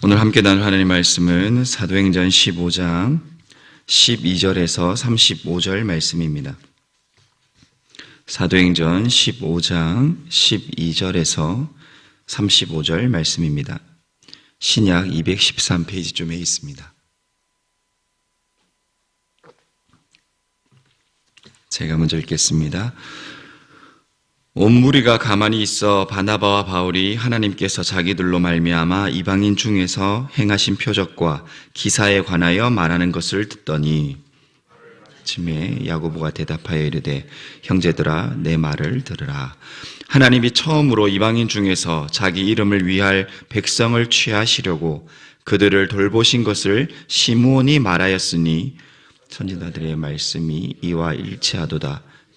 오늘 함께 나눌 하나님 말씀은 사도행전 15장 12절에서 35절 말씀입니다. 사도행전 15장 12절에서 35절 말씀입니다. 신약 213페이지쯤에 있습니다. 제가 먼저 읽겠습니다. 온 무리가 가만히 있어 바나바와 바울이 하나님께서 자기들로 말미암아 이방인 중에서 행하신 표적과 기사에 관하여 말하는 것을 듣더니 아침에 야고보가 대답하여 이르되 형제들아 내 말을 들으라. 하나님이 처음으로 이방인 중에서 자기 이름을 위할 백성을 취하시려고 그들을 돌보신 것을 시므온이 말하였으니 선지자들의 말씀이 이와 일치하도다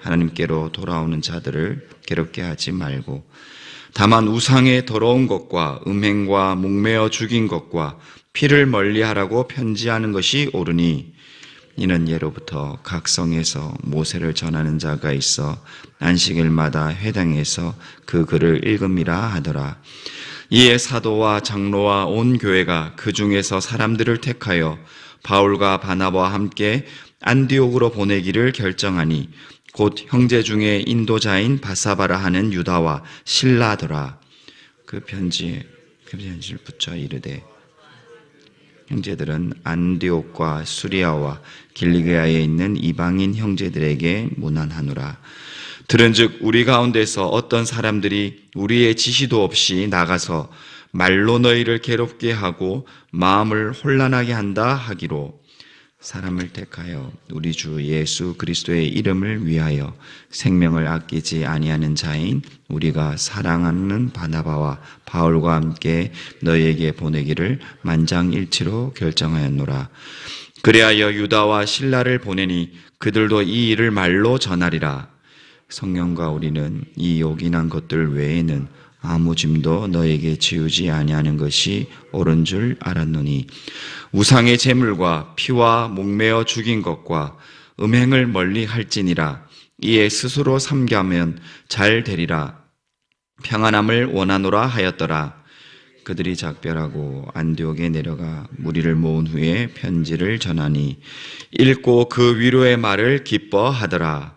하나님께로 돌아오는 자들을 괴롭게 하지 말고 다만 우상의 더러운 것과 음행과 목매어 죽인 것과 피를 멀리하라고 편지하는 것이 옳으니 이는 예로부터 각 성에서 모세를 전하는 자가 있어 안식일마다 회당에서 그 글을 읽음이라 하더라. 이에 사도와 장로와 온 교회가 그 중에서 사람들을 택하여 바울과 바나바와 함께 안디옥으로 보내기를 결정하니 곧 형제 중에 인도자인 바사바라 하는 유다와 신라더라. 그 편지에 그 편지를 붙여 이르되 형제들은 안디옥과 수리아와 길리게아에 있는 이방인 형제들에게 무난하노라. 들은즉 우리 가운데서 어떤 사람들이 우리의 지시도 없이 나가서 말로 너희를 괴롭게 하고 마음을 혼란하게 한다 하기로 사람을 택하여 우리 주 예수 그리스도의 이름을 위하여 생명을 아끼지 아니하는 자인 우리가 사랑하는 바나바와 바울과 함께 너희에게 보내기를 만장일치로 결정하였노라. 그리하여 유다와 신라를 보내니 그들도 이 일을 말로 전하리라. 성령과 우리는 이 요긴한 것들 외에는 아무 짐도 너에게 지우지 아니하는 것이 옳은 줄 알았노니 우상의 제물과 피와 목매어 죽인 것과 음행을 멀리 할지니라. 이에 스스로 삼가면 잘 되리라. 평안함을 원하노라 하였더라. 그들이 작별하고 안디옥에 내려가 무리를 모은 후에 편지를 전하니 읽고 그 위로의 말을 기뻐하더라.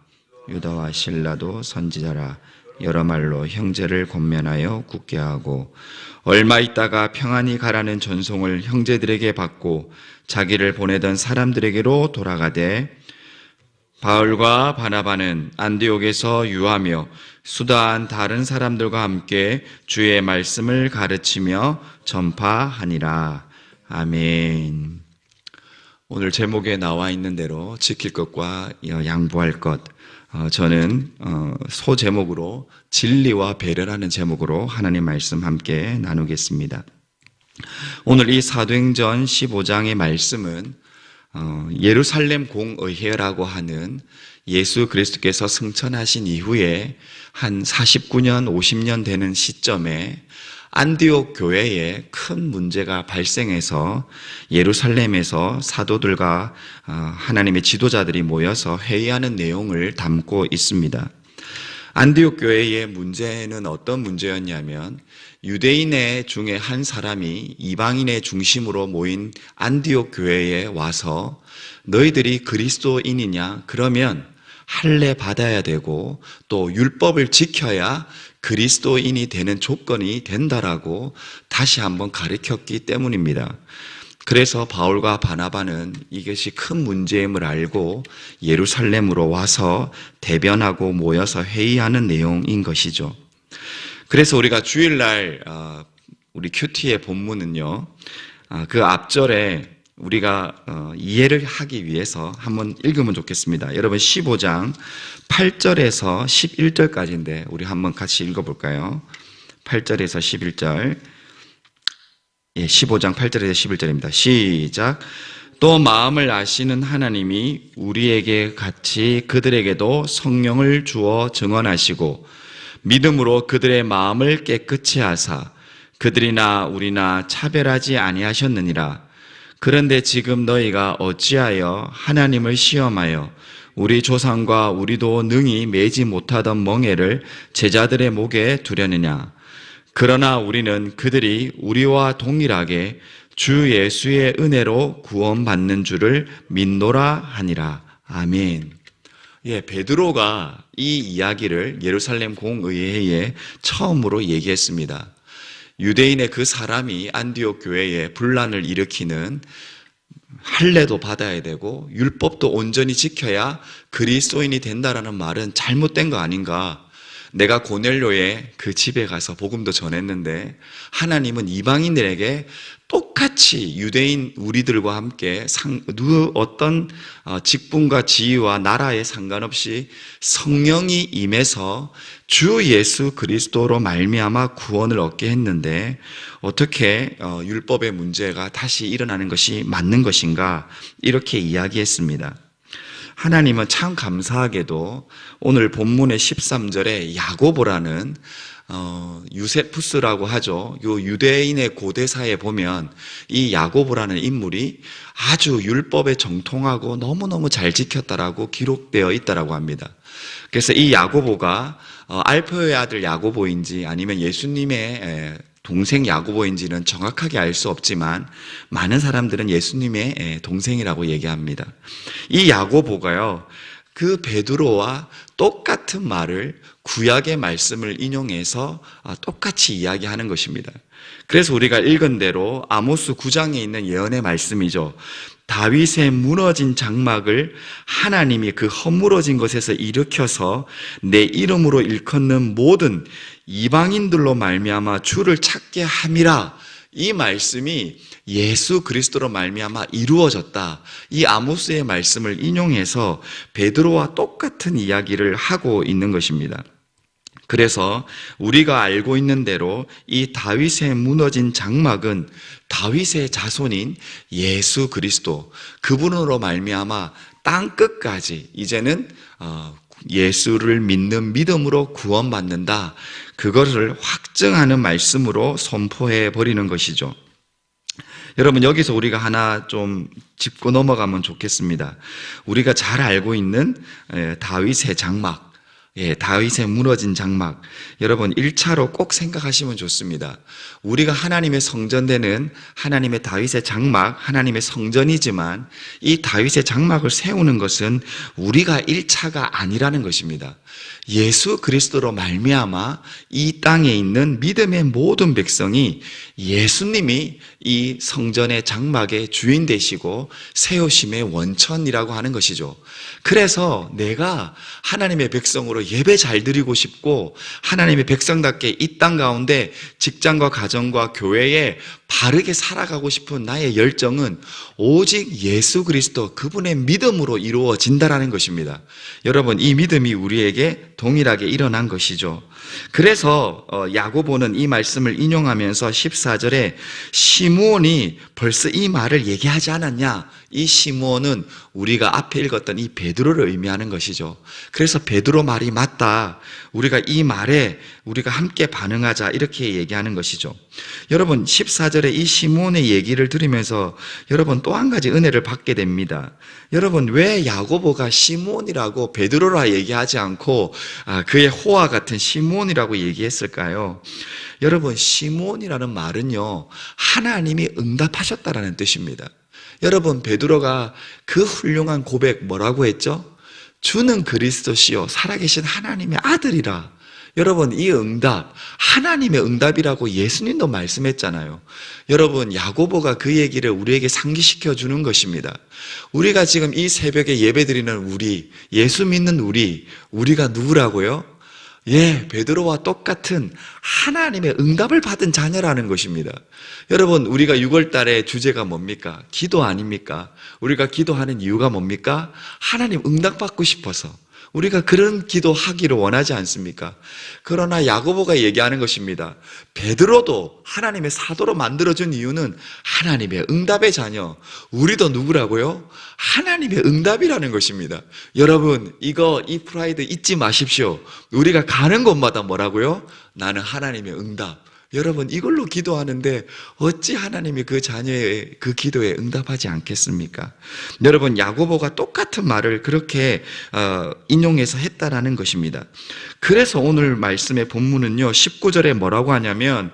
유다와 신라도 선지자라 여러 말로 형제를 권면하여 굳게 하고 얼마 있다가 평안히 가라는 전송을 형제들에게 받고 자기를 보내던 사람들에게로 돌아가되 바울과 바나바는 안디옥에서 유하며 수다한 다른 사람들과 함께 주의 말씀을 가르치며 전파하니라. 아멘. 오늘 제목에 나와 있는 대로 지킬 것과 양보할 것. 어, 저는 어, 소 제목으로 진리와 배려라는 제목으로 하나님 말씀 함께 나누겠습니다. 오늘 이 사도행전 15장의 말씀은 어, 예루살렘 공의회라고 하는 예수 그리스도께서 승천하신 이후에 한 49년, 50년 되는 시점에 안디옥 교회에 큰 문제가 발생해서 예루살렘에서 사도들과 하나님의 지도자들이 모여서 회의하는 내용을 담고 있습니다. 안디옥 교회의 문제는 어떤 문제였냐면 유대인의 중에 한 사람이 이방인의 중심으로 모인 안디옥 교회에 와서 너희들이 그리스도인이냐? 그러면 할례 받아야 되고 또 율법을 지켜야 그리스도인이 되는 조건이 된다라고 다시 한번 가르쳤기 때문입니다. 그래서 바울과 바나바는 이것이 큰 문제임을 알고 예루살렘으로 와서 대변하고 모여서 회의하는 내용인 것이죠. 그래서 우리가 주일날 어, 우리 큐티의 본문은요, 어, 그 앞절에 우리가 어, 이해를 하기 위해서 한번 읽으면 좋겠습니다. 여러분 15장 8절에서 11절까지인데 우리 한번 같이 읽어 볼까요? 8절에서 11절 예, 15장 8절에서 11절입니다. 시작. 또 마음을 아시는 하나님이 우리에게 같이 그들에게도 성령을 주어 증언하시고 믿음으로 그들의 마음을 깨끗이 하사 그들이나 우리나 차별하지 아니하셨느니라. 그런데 지금 너희가 어찌하여 하나님을 시험하여 우리 조상과 우리도 능히 매지 못하던 멍에를 제자들의 목에 두려느냐. 그러나 우리는 그들이 우리와 동일하게 주 예수의 은혜로 구원받는 줄을 믿노라 하니라. 아멘. 예, 베드로가 이 이야기를 예루살렘 공의회에 처음으로 얘기했습니다. 유대인의 그 사람이 안디옥 교회에 분란을 일으키는 할례도 받아야 되고 율법도 온전히 지켜야 그리스도인이 된다라는 말은 잘못된 거 아닌가? 내가 고넬료의 그 집에 가서 복음도 전했는데 하나님은 이방인들에게 똑같이 유대인 우리들과 함께 상, 누 어떤 어, 직분과 지위와 나라에 상관없이 성령이 임해서 주 예수 그리스도로 말미암아 구원을 얻게 했는데 어떻게 어, 율법의 문제가 다시 일어나는 것이 맞는 것인가 이렇게 이야기했습니다. 하나님은 참 감사하게도 오늘 본문의 13절에 야고보라는 어, 유세푸스라고 하죠. 요 유대인의 고대사에 보면 이 야고보라는 인물이 아주 율법에 정통하고 너무너무 잘 지켰다라고 기록되어 있다라고 합니다. 그래서 이 야고보가 어, 알페오의 아들 야고보인지 아니면 예수님의 에, 동생 야고보인지는 정확하게 알 수 없지만 많은 사람들은 예수님의 에, 동생이라고 얘기합니다. 이 야고보가요. 그 베드로와 똑같은 말을 구약의 말씀을 인용해서 아, 똑같이 이야기하는 것입니다. 그래서 우리가 읽은 대로 아모스 9장에 있는 예언의 말씀이죠. 다윗의 무너진 장막을 하나님이 그 허물어진 것에서 일으켜서 내 이름으로 일컫는 모든 이방인들로 말미암아 주를 찾게 함이라. 이 말씀이 예수 그리스도로 말미암아 이루어졌다. 이 아모스의 말씀을 인용해서 베드로와 똑같은 이야기를 하고 있는 것입니다. 그래서 우리가 알고 있는 대로 이 다윗의 무너진 장막은 다윗의 자손인 예수 그리스도 그분으로 말미암아 땅 끝까지 이제는 어, 예수를 믿는 믿음으로 구원받는다. 그것을 확증하는 말씀으로 선포해 버리는 것이죠. 여러분 여기서 우리가 하나 좀 짚고 넘어가면 좋겠습니다. 우리가 잘 알고 있는 다윗의 장막 예, 다윗의 무너진 장막. 여러분 1차로 꼭 생각하시면 좋습니다. 우리가 하나님의 성전되는 하나님의 다윗의 장막, 하나님의 성전이지만 이 다윗의 장막을 세우는 것은 우리가 1차가 아니라는 것입니다. 예수 그리스도로 말미암아 이 땅에 있는 믿음의 모든 백성이 예수님이 이 성전의 장막의 주인 되시고 세우심의 원천이라고 하는 것이죠. 그래서 내가 하나님의 백성으로 예배 잘 드리고 싶고 하나님의 백성답게 이 땅 가운데 직장과 가정과 교회에 바르게 살아가고 싶은 나의 열정은 오직 예수 그리스도 그분의 믿음으로 이루어진다라는 것입니다. 여러분 이 믿음이 우리에게 동일하게 일어난 것이죠. 그래서 어, 야고보는 이 말씀을 인용하면서 14절에 시므온이 벌써 이 말을 얘기하지 않았냐? 이 시므온은 우리가 앞에 읽었던 이 베드로를 의미하는 것이죠. 그래서 베드로 말이 맞다. 우리가 이 말에 우리가 함께 반응하자 이렇게 얘기하는 것이죠. 여러분 14절에 이 시므온의 얘기를 들으면서 여러분 또 한 가지 은혜를 받게 됩니다. 여러분 왜 야고보가 시므온이라고 베드로라 얘기하지 않고 아, 그의 호와 같은 시므온이라고 얘기했을까요? 여러분 시므온이라는 말은요 하나님이 응답하셨다라는 뜻입니다. 여러분 베드로가 그 훌륭한 고백 뭐라고 했죠? 주는 그리스도시요 살아계신 하나님의 아들이라. 여러분 이 응답 하나님의 응답이라고 예수님도 말씀했잖아요. 여러분 야고보가 그 얘기를 우리에게 상기시켜 주는 것입니다. 우리가 지금 이 새벽에 예배드리는 우리 예수 믿는 우리 우리가 누구라고요? 예, 베드로와 똑같은 하나님의 응답을 받은 자녀라는 것입니다. 여러분, 우리가 6월 달에 주제가 뭡니까? 기도 아닙니까? 우리가 기도하는 이유가 뭡니까? 하나님 응답받고 싶어서. 우리가 그런 기도 하기를 원하지 않습니까? 그러나 야고보가 얘기하는 것입니다. 베드로도 하나님의 사도로 만들어준 이유는 하나님의 응답의 자녀. 우리도 누구라고요? 하나님의 응답이라는 것입니다. 여러분, 이거, 이 프라이드 잊지 마십시오. 우리가 가는 곳마다 뭐라고요? 나는 하나님의 응답. 여러분, 이걸로 기도하는데 어찌 하나님이 그 자녀의 그 기도에 응답하지 않겠습니까? 여러분, 야고보가 똑같은 말을 그렇게 어, 인용해서 했다라는 것입니다. 그래서 오늘 말씀의 본문은요, 19절에 뭐라고 하냐면,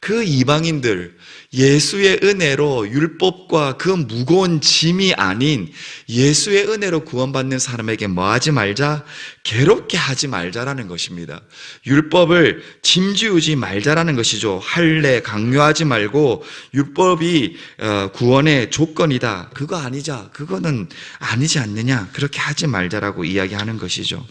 그 이방인들, 예수의 은혜로 율법과 그 무거운 짐이 아닌 예수의 은혜로 구원받는 사람에게 뭐 하지 말자? 괴롭게 하지 말자라는 것입니다. 율법을 짐지우지 말자라는 것이죠. 할례, 강요하지 말고 율법이 어, 구원의 조건이다. 그거 아니자. 그거는 아니지 않느냐. 그렇게 하지 말자라고 이야기하는 것이죠.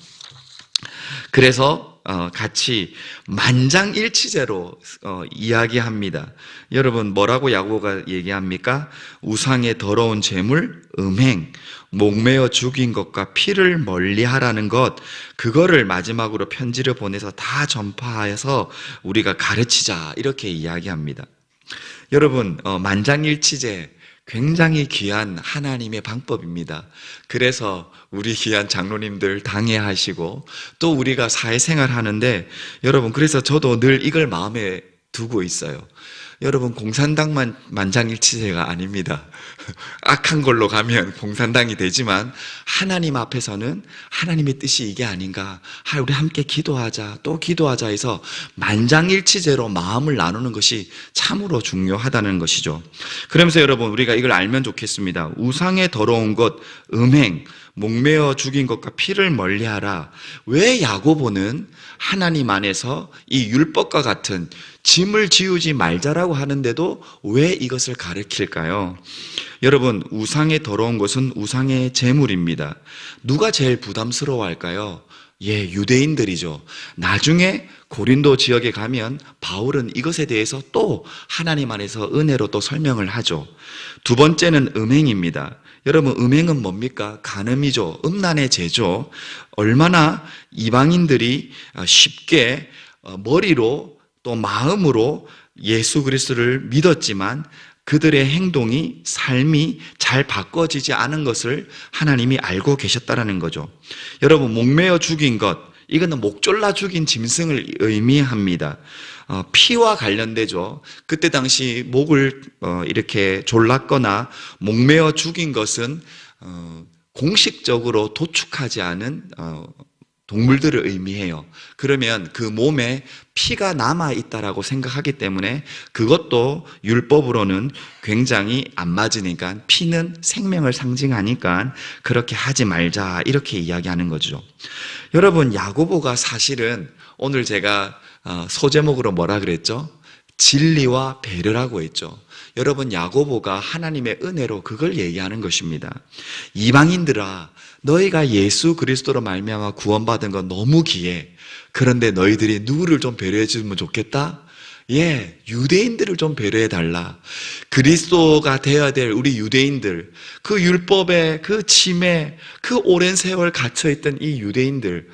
그래서 어, 같이 만장일치제로 어, 이야기합니다. 여러분 뭐라고 야고가 얘기합니까? 우상의 더러운 재물, 음행, 목매어 죽인 것과 피를 멀리하라는 것 그거를 마지막으로 편지를 보내서 다 전파해서 우리가 가르치자 이렇게 이야기합니다. 여러분 어, 만장일치제 굉장히 귀한 하나님의 방법입니다. 그래서 우리 귀한 장로님들 당회하시고 또 우리가 사회생활 하는데 여러분 그래서 저도 늘 이걸 마음에 두고 있어요. 여러분 공산당만 만장일치제가 아닙니다. 악한 걸로 가면 공산당이 되지만 하나님 앞에서는 하나님의 뜻이 이게 아닌가. 하, 우리 함께 기도하자. 또 기도하자 해서 만장일치제로 마음을 나누는 것이 참으로 중요하다는 것이죠. 그러면서 여러분 우리가 이걸 알면 좋겠습니다. 우상의 더러운 것, 음행, 목매어 죽인 것과 피를 멀리하라. 왜 야고보는 하나님 안에서 이 율법과 같은 짐을 지우지 말자라고 하는데도 왜 이것을 가르칠까요? 여러분, 우상의 더러운 것은 우상의 재물입니다. 누가 제일 부담스러워 할까요? 예, 유대인들이죠. 나중에 고린도 지역에 가면 바울은 이것에 대해서 또 하나님 안에서 은혜로 또 설명을 하죠. 두 번째는 음행입니다. 여러분, 음행은 뭡니까? 간음이죠. 음란의 죄죠. 얼마나 이방인들이 쉽게 어, 머리로 또 마음으로 예수 그리스도를 믿었지만 그들의 행동이 삶이 잘 바꿔지지 않은 것을 하나님이 알고 계셨다라는 거죠. 여러분 목매어 죽인 것 이거는 목 졸라 죽인 짐승을 의미합니다. 어, 피와 관련되죠. 그때 당시 목을 어, 이렇게 졸랐거나 목매어 죽인 것은 어, 공식적으로 도축하지 않은 어, 동물들을 의미해요. 그러면 그 몸에 피가 남아 있다라고 생각하기 때문에 그것도 율법으로는 굉장히 안 맞으니까 피는 생명을 상징하니까 그렇게 하지 말자 이렇게 이야기하는 거죠. 여러분 야고보가 사실은 오늘 제가 어, 소제목으로 뭐라 그랬죠? 진리와 배려라고 했죠. 여러분 야고보가 하나님의 은혜로 그걸 얘기하는 것입니다. 이방인들아 너희가 예수 그리스도로 말미암아 구원받은 건 너무 기해. 그런데 너희들이 누구를 좀 배려해 주면 좋겠다? 예, 유대인들을 좀 배려해 달라. 그리스도가 되어야 될 우리 유대인들, 그 율법에, 그 침에, 그 오랜 세월 갇혀 있던 이 유대인들,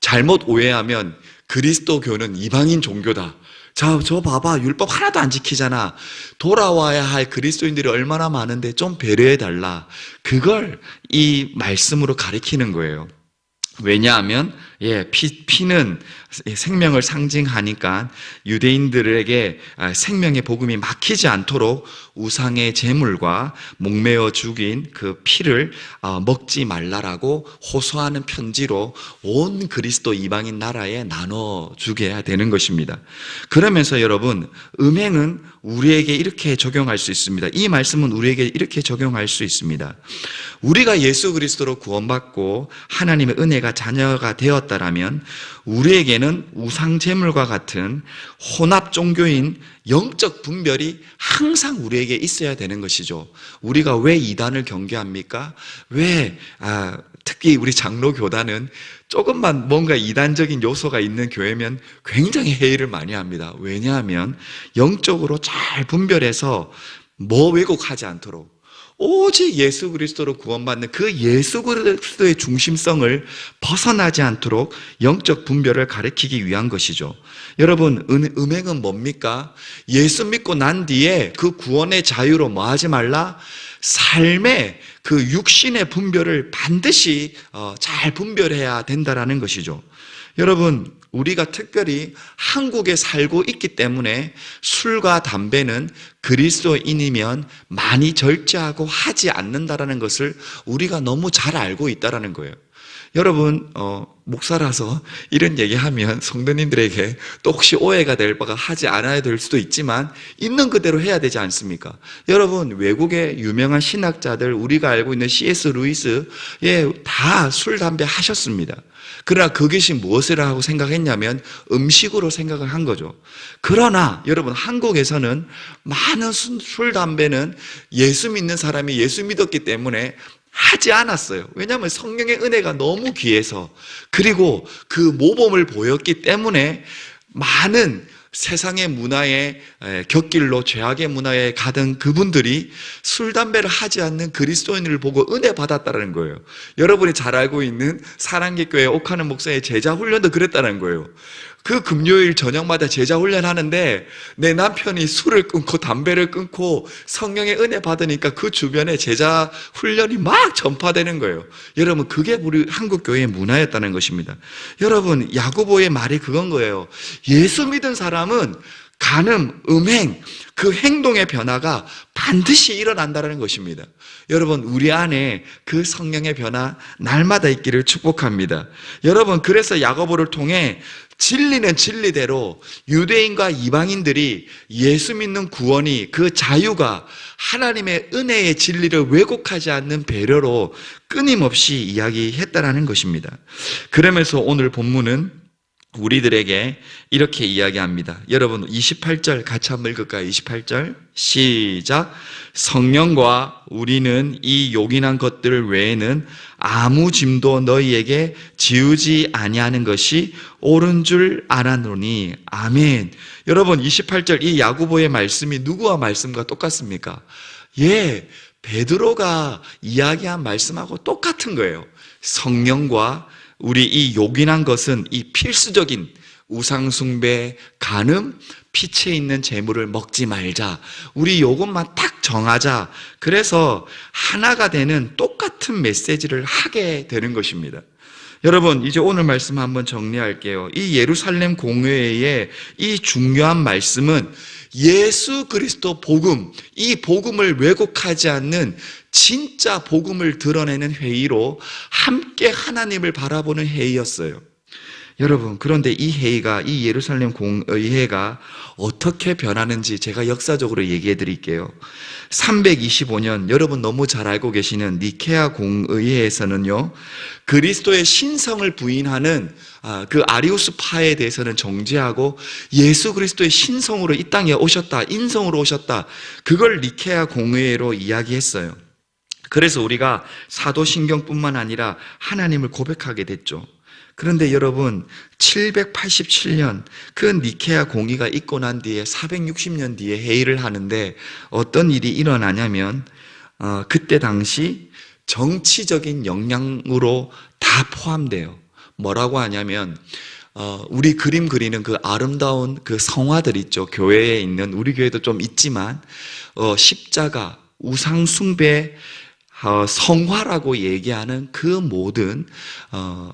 잘못 오해하면 그리스도교는 이방인 종교다. 자, 저 봐봐. 율법 하나도 안 지키잖아. 돌아와야 할 그리스도인들이 얼마나 많은데 좀 배려해 달라. 그걸 이 말씀으로 가리키는 거예요. 왜냐하면 예, 피, 피는 생명을 상징하니까 유대인들에게 아, 생명의 복음이 막히지 않도록 우상의 제물과 목매어 죽인 그 피를 어, 먹지 말라라고 호소하는 편지로 온 그리스도 이방인 나라에 나눠 주게 되는 것입니다. 그러면서 여러분, 음행은 우리에게 이렇게 적용할 수 있습니다. 이 말씀은 우리에게 이렇게 적용할 수 있습니다. 우리가 예수 그리스도로 구원받고 하나님의 은혜가 자녀가 되었다라면 우리에게 는 우상 제물과 같은 혼합 종교인 영적 분별이 항상 우리에게 있어야 되는 것이죠. 우리가 왜 이단을 경계합니까? 왜 아, 특히 우리 장로 교단은 조금만 뭔가 이단적인 요소가 있는 교회면 굉장히 회의를 많이 합니다. 왜냐하면 영적으로 잘 분별해서 뭐 왜곡하지 않도록 오직 예수 그리스도로 구원받는 그 예수 그리스도의 중심성을 벗어나지 않도록 영적 분별을 가리키기 위한 것이죠. 여러분, 은, 음행은 뭡니까? 예수 믿고 난 뒤에 그 구원의 자유로 뭐 하지 말라? 삶의 그 육신의 분별을 반드시 어, 잘 분별해야 된다라는 것이죠. 여러분, 우리가 특별히 한국에 살고 있기 때문에 술과 담배는 그리스도인이면 많이 절제하고 하지 않는다라는 것을 우리가 너무 잘 알고 있다라는 거예요. 여러분, 어, 목사라서 이런 얘기하면 성도님들에게 또 혹시 오해가 될 바가 하지 않아야 될 수도 있지만 있는 그대로 해야 되지 않습니까? 여러분, 외국의 유명한 신학자들, 우리가 알고 있는 C.S. 루이스, 예, 다 술, 담배 하셨습니다. 그러나 그것이 무엇이라 하고 생각했냐면 음식으로 생각을 한 거죠. 그러나 여러분, 한국에서는 많은 술, 담배는 예수 믿는 사람이 예수 믿었기 때문에 하지 않았어요. 왜냐하면 성령의 은혜가 너무 귀해서 그리고 그 모범을 보였기 때문에 많은 세상의 문화의 곁길로 죄악의 문화에 가던 그분들이 술 담배를 하지 않는 그리스도인을 보고 은혜 받았다는 거예요. 여러분이 잘 알고 있는 사랑계 교회 옥하는 목사의 제자 훈련도 그랬다는 거예요. 그 금요일 저녁마다 제자 훈련하는데 내 남편이 술을 끊고 담배를 끊고 성령의 은혜 받으니까 그 주변에 제자 훈련이 막 전파되는 거예요. 여러분 그게 우리 한국 교회의 문화였다는 것입니다. 여러분 야고보의 말이 그건 거예요. 예수 믿은 사람은 간음, 음행, 그 행동의 변화가 반드시 일어난다는 것입니다. 여러분, 우리 안에 그 성령의 변화 날마다 있기를 축복합니다. 여러분, 그래서 야고보를 통해 진리는 진리대로 유대인과 이방인들이 예수 믿는 구원이 그 자유가 하나님의 은혜의 진리를 왜곡하지 않는 배려로 끊임없이 이야기했다라는 것입니다. 그러면서 오늘 본문은 우리들에게 이렇게 이야기합니다. 여러분 28절 같이 한번 읽을까요? 28절 시작 성령과 우리는 이 요긴한 것들 외에는 아무 짐도 너희에게 지우지 아니하는 것이 옳은 줄 알았노니 아멘. 여러분 28절 이 야고보의 말씀이 누구와 말씀과 똑같습니까? 예, 베드로가 이야기한 말씀하고 똑같은 거예요. 성령과 우리 이 요긴한 것은 이 필수적인 우상숭배, 간음, 피체 있는 재물을 먹지 말자. 우리 요것만 딱 정하자. 그래서 하나가 되는 똑같은 메시지를 하게 되는 것입니다. 여러분, 이제 오늘 말씀 한번 정리할게요. 이 예루살렘 공회의 이 중요한 말씀은 예수 그리스도 복음, 이 복음을 왜곡하지 않는 진짜 복음을 드러내는 회의로 함께 하나님을 바라보는 회의였어요. 여러분, 그런데 이 회의가, 이 예루살렘 공의회가 어떻게 변하는지 제가 역사적으로 얘기해 드릴게요. 325년, 여러분 너무 잘 알고 계시는 니케아 공의회에서는요, 그리스도의 신성을 부인하는 아, 그 아리우스 파에 대해서는 정죄하고 예수 그리스도의 신성으로 이 땅에 오셨다, 인성으로 오셨다, 그걸 니케아 공의회로 이야기했어요. 그래서 우리가 사도신경뿐만 아니라 하나님을 고백하게 됐죠. 그런데 여러분 787년 그 니케아 공의가 있고 난 뒤에 460년 뒤에 회의를 하는데 어떤 일이 일어나냐면 어, 그때 당시 정치적인 영향으로 다 포함돼요. 뭐라고 하냐면 어, 우리 그림 그리는 그 아름다운 그 성화들 있죠. 교회에 있는 우리 교회도 좀 있지만 어, 십자가 우상 숭배 어, 성화라고 얘기하는 그 모든 어,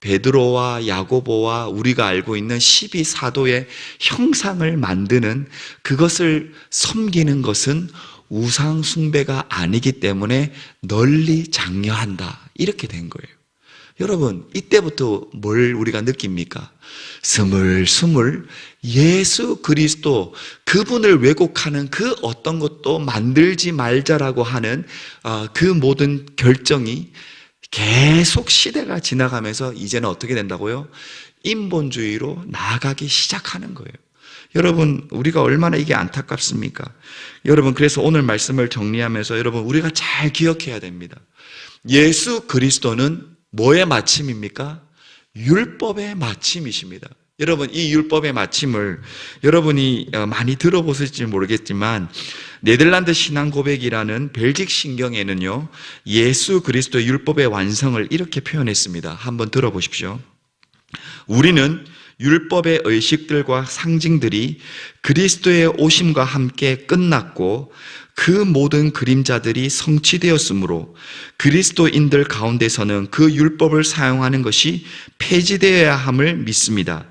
베드로와 야고보와 우리가 알고 있는 12 사도의 형상을 만드는 그것을 섬기는 것은 우상 숭배가 아니기 때문에 널리 장려한다. 이렇게 된 거예요. 여러분, 이때부터 뭘 우리가 느낍니까? 스물스물 예수 그리스도 그분을 왜곡하는 그 어떤 것도 만들지 말자라고 하는 어, 그 모든 결정이 계속 시대가 지나가면서 이제는 어떻게 된다고요? 인본주의로 나아가기 시작하는 거예요. 여러분, 우리가 얼마나 이게 안타깝습니까? 여러분, 그래서 오늘 말씀을 정리하면서 여러분, 우리가 잘 기억해야 됩니다. 예수 그리스도는 뭐의 마침입니까? 율법의 마침이십니다. 여러분, 이 율법의 마침을 여러분이 어, 많이 들어보실지 모르겠지만, 네덜란드 신앙 고백이라는 벨직 신경에는요, 예수 그리스도의 율법의 완성을 이렇게 표현했습니다. 한번 들어보십시오. 우리는 율법의 의식들과 상징들이 그리스도의 오심과 함께 끝났고 그 모든 그림자들이 성취되었으므로 그리스도인들 가운데서는 그 율법을 사용하는 것이 폐지되어야 함을 믿습니다.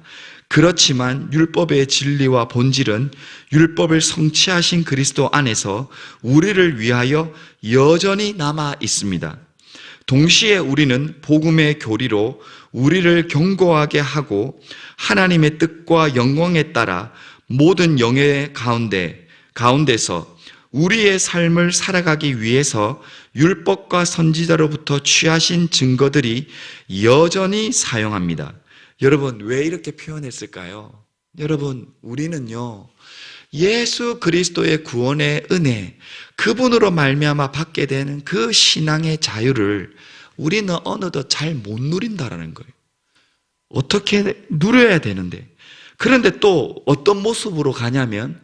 그렇지만 율법의 진리와 본질은 율법을 성취하신 그리스도 안에서 우리를 위하여 여전히 남아 있습니다. 동시에 우리는 복음의 교리로 우리를 경고하게 하고 하나님의 뜻과 영광에 따라 모든 영의 가운데 가운데서 우리의 삶을 살아가기 위해서 율법과 선지자로부터 취하신 증거들이 여전히 사용합니다. 여러분 왜 이렇게 표현했을까요? 여러분 우리는요 예수 그리스도의 구원의 은혜 그분으로 말미암아 받게 되는 그 신앙의 자유를 우리는 어느덧 잘 못 누린다라는 거예요. 어떻게 누려야 되는데 그런데 또 어떤 모습으로 가냐면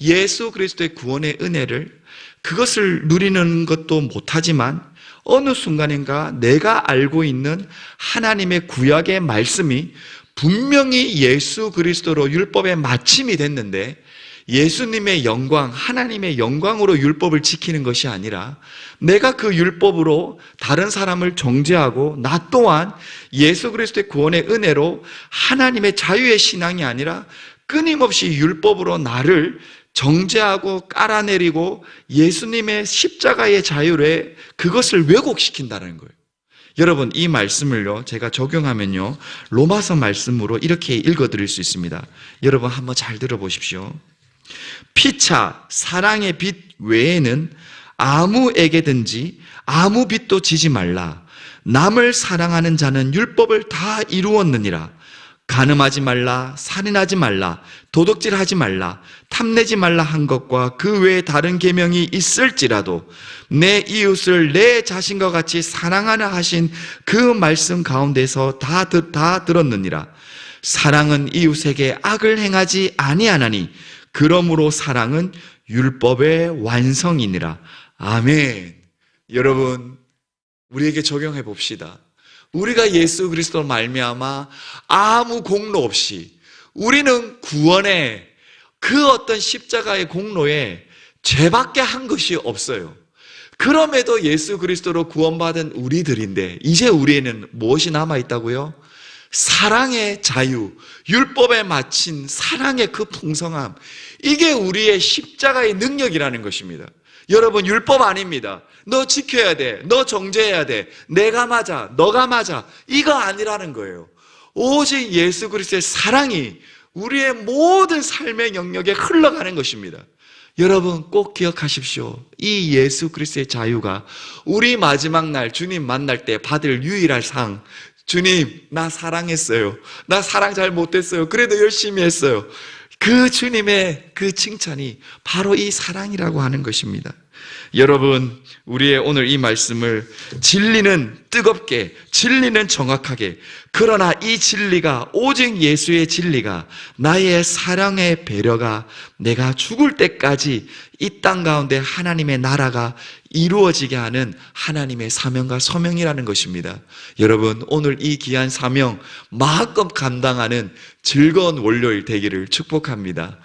예수 그리스도의 구원의 은혜를 그것을 누리는 것도 못하지만 어느 순간인가 내가 알고 있는 하나님의 구약의 말씀이 분명히 예수 그리스도로 율법의 마침이 됐는데 예수님의 영광, 하나님의 영광으로 율법을 지키는 것이 아니라 내가 그 율법으로 다른 사람을 정죄하고 나 또한 예수 그리스도의 구원의 은혜로 하나님의 자유의 신앙이 아니라 끊임없이 율법으로 나를 정죄하고 깔아내리고 예수님의 십자가의 자유에 그것을 왜곡시킨다는 거예요. 여러분, 이 말씀을요, 제가 적용하면요, 로마서 말씀으로 이렇게 읽어 드릴 수 있습니다. 여러분, 한번 잘 들어보십시오. 피차, 사랑의 빛 외에는 아무에게든지 아무 빛도 지지 말라. 남을 사랑하는 자는 율법을 다 이루었느니라. 가늠하지 말라, 살인하지 말라, 도둑질하지 말라, 탐내지 말라 한 것과 그 외에 다른 계명이 있을지라도 내 이웃을 내 자신과 같이 사랑하라 하신 그 말씀 가운데서 다, 들- 다 들었느니라. 사랑은 이웃에게 악을 행하지 아니하나니 그러므로 사랑은 율법의 완성이니라. 아멘. 여러분, 우리에게 적용해 봅시다. 우리가 예수 그리스도 말미암아 아무 공로 없이 우리는 구원에 그 어떤 십자가의 공로에 죄밖에 한 것이 없어요. 그럼에도 예수 그리스도로 구원받은 우리들인데 이제 우리에는 무엇이 남아 있다고요? 사랑의 자유, 율법에 마친 사랑의 그 풍성함. 이게 우리의 십자가의 능력이라는 것입니다. 여러분, 율법 아닙니다. 너 지켜야 돼. 너 정죄해야 돼. 내가 맞아. 너가 맞아. 이거 아니라는 거예요. 오직 예수 그리스도의 사랑이 우리의 모든 삶의 영역에 흘러가는 것입니다. 여러분 꼭 기억하십시오. 이 예수 그리스도의 자유가 우리 마지막 날 주님 만날 때 받을 유일한 상. 주님, 나 사랑했어요. 나 사랑 잘 못했어요. 그래도 열심히 했어요. 그 주님의 그 칭찬이 바로 이 사랑이라고 하는 것입니다. 여러분, 우리의 오늘 이 말씀을 진리는 뜨겁게, 진리는 정확하게, 그러나 이 진리가, 오직 예수의 진리가, 나의 사랑의 배려가 내가 죽을 때까지 이 땅 가운데 하나님의 나라가 이루어지게 하는 하나님의 사명과 소명이라는 것입니다. 여러분, 오늘 이 귀한 사명 마음껏 감당하는 즐거운 월요일 되기를 축복합니다.